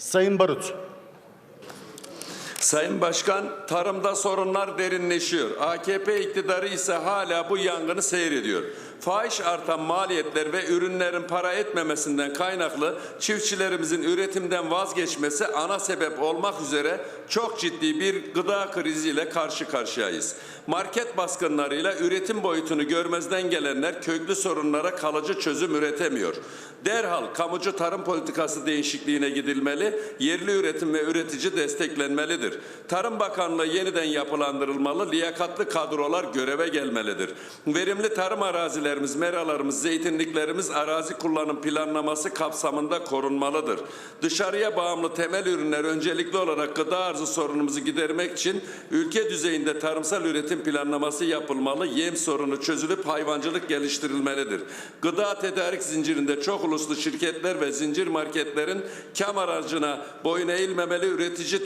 Sayın Barut. Sayın Başkan, tarımda sorunlar derinleşiyor. AKP iktidarı ise hala bu yangını seyrediyor. Fahiş artan maliyetler ve ürünlerin para etmemesinden kaynaklı çiftçilerimizin üretimden vazgeçmesi ana sebep olmak üzere çok ciddi bir gıda kriziyle karşı karşıyayız. Market baskınlarıyla üretim boyutunu görmezden gelenler köklü sorunlara kalıcı çözüm üretemiyor. Derhal kamucu tarım politikası değişikliğine gidilmeli, yerli üretim ve üretici desteklenmelidir. Tarım Bakanlığı yeniden yapılandırılmalı, liyakatlı kadrolar göreve gelmelidir. Verimli tarım arazilerimiz, meralarımız, zeytinliklerimiz arazi kullanım planlaması kapsamında korunmalıdır. Dışarıya bağımlı temel ürünler öncelikli olarak gıda arzı sorunumuzu gidermek için ülke düzeyinde tarımsal üretim planlaması yapılmalı, yem sorunu çözülüp hayvancılık geliştirilmelidir. Gıda tedarik zincirinde çok uluslu şirketler ve zincir marketlerin kar aracına boyun eğilmemeli, üretici